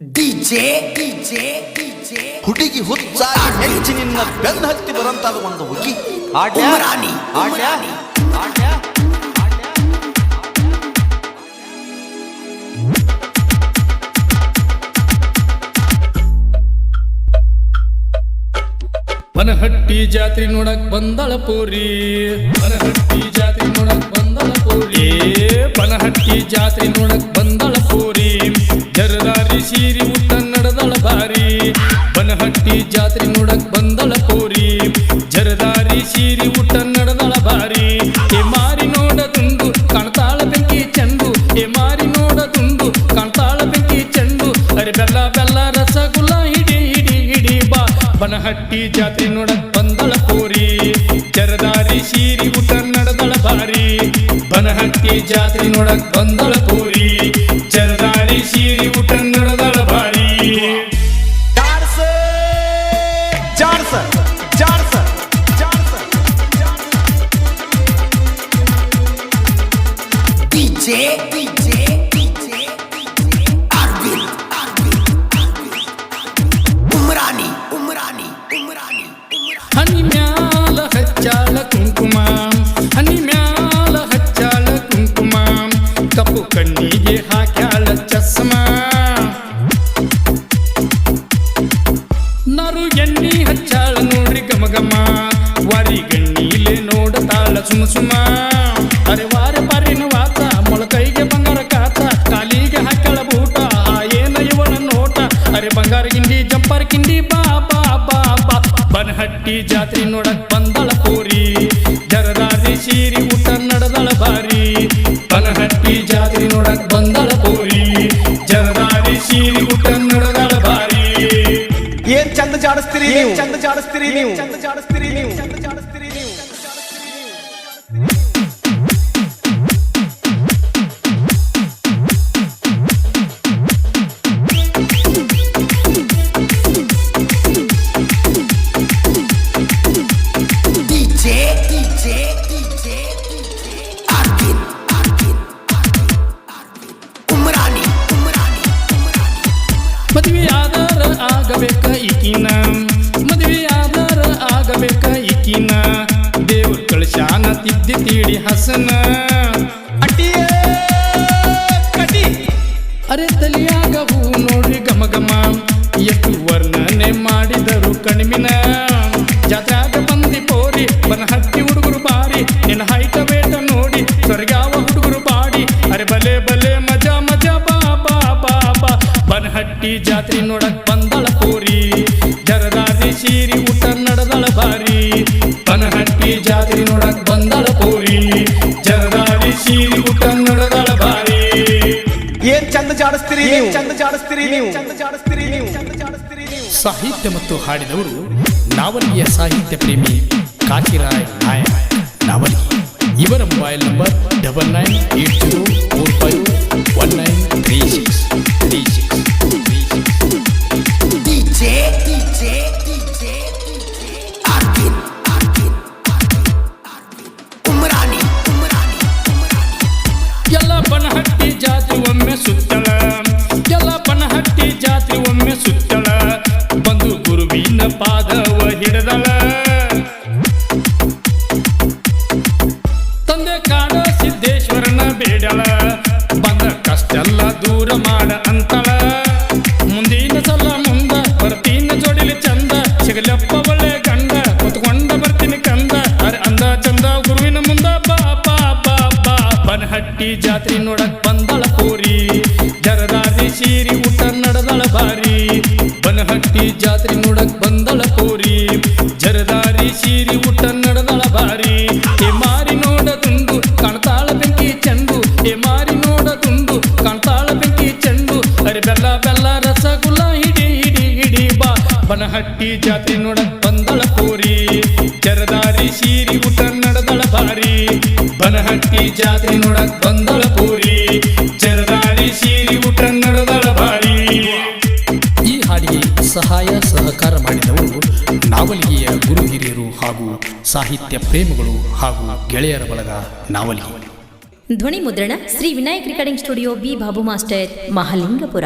DJ DJ DJ ಹುಡುಗಿ ಹುಚ್ಚಾಗಿ ಹೆಚ್ಚಿ ನಿನ್ನ ಬೆನ್ನ ಹತ್ತಿ ಬರಂತಾದ ಒಂದು ಹುಡುಗಿ. ಆಡ್ಯ ರಾಣಿ ಆಡ್ಯ ಆಡ್ಯ ಬನಹಟ್ಟಿ ಜಾತ್ರೆ ನೋಡಕ್ ಬಂದಳ ಪೂರಿ. ಬನಹಟ್ಟಿ ಜಾತ್ರೆ ನೋಡಕ್ ಬಂದಳ ಪೂರಿ. ಬನಹಟ್ಟಿ ಜಾತ್ರೆ ನೋಡಕ್ ಬಂದಳ ಬನಹಟ್ಟಿ ಜಾತ್ರೆ ನೋಡಕ್ ಬಂದಳ ಪೂರಿ. ಜರದಾರಿ ಸೀರಿ ಊಟ ನಡೆದಳ ಬಾರಿ ಬನಹಟ್ಟಿ ಜಾತ್ರೆ ನೋಡಕ್ ಬಂದಳ ಪೂರಿ. ಜರದಾರಿ ಸೀರಿ ಊಟ ನಡೆದಳ ಬಾರಿ ಜಾಡ್ಸ ಕಪ್ಪು ಕಣ್ಣಿಗೆ ಹಾಕ್ಯಾಳ ಚಸ್ಮ. ನರು ಎಣ್ಣಿ ಹಚ್ಚಾಳ ನೋಡ್ರಿ ಗಮ ಗಮ ವಾರಿ ಗಣ್ಣೀಲೆ ನೋಡತಾಳ ಸುಮ ಸುಮ. ಅರೆ ವಾರ ಪಾರಿನ ವಾತ ಮೊಳಕೈಗೆ ಬಂಗಾರ ಕಾತ, ಕಾಲಿಗೆ ಹಾಕ್ಯಾಳ ಬೂಟ ಏನ ಇವಳ ನೋಟ. ಅರೆ ಬಂಗಾರ ಗಿಂಡಿ, ಜಂಪರ್ ಕಿಂಡಿ, ಬಾ ಬಾ ಬಾ ಬನಹಟ್ಟಿ ಜಾತ್ರೆ ನೋಡಕ್ ಏನ್ ಚಂದ ಜಾಡಿಸ್ತೀರಿ ನೀವು ಚಂದ ಜಾಡಿಸ್ತೀರಿ ನೀವು ಚಂದ ಜಾಡಿಸ್ತೀರಿ ನೀವು ಚಂದ ಜಾಡಿಸ್ತೀರಿ ಆಗಬೇಕ ಈಕಿನ. ಮದುವೆ ಆದರ ಆಗಬೇಕ ಈಕಿನ. ದೇವ್ರ ಕಳಶಾನ ತಿದ್ದಿ ತೀಡಿ ಹಸನ. ಅಡ್ಡಿಯೇ ಕಟಿ ಅರೆ ತಲಿಯಾಗ ಹೂ ನೋಡ್ರಿ ಗಮ ಗಮ ಎಷ್ಟು ವರ್ಣನೆ ಮಾಡಿದರು ಕಣಿಮಿನ. ಜಾತ್ರಾಗ ಬಂದಿ ಪೋರಿ ಬನಹಟ್ಟಿ ಹುಡುಗರು ಬಾರಿ, ನಿನ್ನ ಹೈಟ ಬೇಟ ನೋಡಿ ಸ್ವರ್ಗಾವ ಹುಡುಗರು ಬಾಡಿ. ಅರೆ ಬಲೆ ಬಲೆ ಮಜಾ ಮಜಾ ಬಾ ಬಾ ಬಾ ಬನಹಟ್ಟಿ ಜಾತ್ರೆ ನೋಡಕ್ ಬಂದಳ ಪೂರಿ ಸೀರಿ ಊಟ ನಡದಳ ಬಾರಿ. ಏನ್ ಚಂದ ಜಾಡಿಸ್ತೀರಿ ನೀವು? ಚಂದ ಜಾಡಿಸ್ತೀರಿ ನೀವು? ಚಂದ ಜಾಡಿಸ್ತೀರಿ ನೀವು? ಚಂದ ಜಾಡಿಸ್ತೀರಿ ನೀವು? ಸಾಹಿತ್ಯ ಮತ್ತು ಹಾಡಿದವರು ನಾವಲಿಯ ಸಾಹಿತ್ಯ ಪ್ರೇಮಿ ಕಾಕಿರಾಯ್ ನಾಯಕ್. ನಾವಲಿ ಇವರ mobile number double nine eight zero ಜಾತಿ ಒಮ್ಮೆ ಸುತ್ತಳ ಬಂದು ಗುರುವಿನ ಪಾದವ ಹಿಡದಳ. ತಂದೆ ಕಾಡ ಸಿದ್ದೇಶ್ವರನ ಬೇಡಳ ಬಂದ ಕಷ್ಟೆಲ್ಲ ದೂರ ಮಾಡ ಅಂತಳ. ಮುಂದಿನ ಸಲ ಮುಂದ ಬರ್ತೀನ ಜೋಡಿಲಿ ಚಂದ. ಸಿಗಲಪ್ಪ ಒಳ್ಳೆ ಗಂಡ, ಕುತ್ಕೊಂಡ ಬರ್ತೀನಿ ಕಂದ. ಅರೆ ಅಂದ ಚಂದ, ಗುರುವಿನ ಮುಂದ ಬಾ ಬಾ ಬಾ ಬಾ. ಬನಹಟ್ಟಿ ಜಾತ್ರೆ ನೋಡಕ್ ಬಂದಳ ಪೂರಿ ಬನಹಟ್ಟಿ ಜಾತ್ರೆ ನೋಡಕ್ ಬಂದಳ ಪೂರಿ. ಚರದಾರಿ ಸೀರಿ ಊಟ ನಡೆದಳ ಬಾರಿ ಬನಹಟ್ಟಿ ಜಾತ್ರೆ ನೋಡಕ್ ಬಂದಳ ಪೂರಿ. ಚರದಾರಿ ಸೀರಿ ಊಟ ನಡೆದಳ ಬಾರಿ ಈ ಹಾಡಿಗೆ ಸಹಾಯ ಸಹಕಾರ ಮಾಡಿದವರು ನಾವಲಿಗೆಯ ಗುರು ಹಿರಿಯರು ಹಾಗೂ ಸಾಹಿತ್ಯ ಪ್ರೇಮಿಗಳು ಹಾಗೂ ಗೆಳೆಯರ ಬಳಗ ನಾವಲಿಗೆ. ಧ್ವನಿ ಮುದ್ರಣ Shri Vinayak recording studio B Babu master Mahalingapura.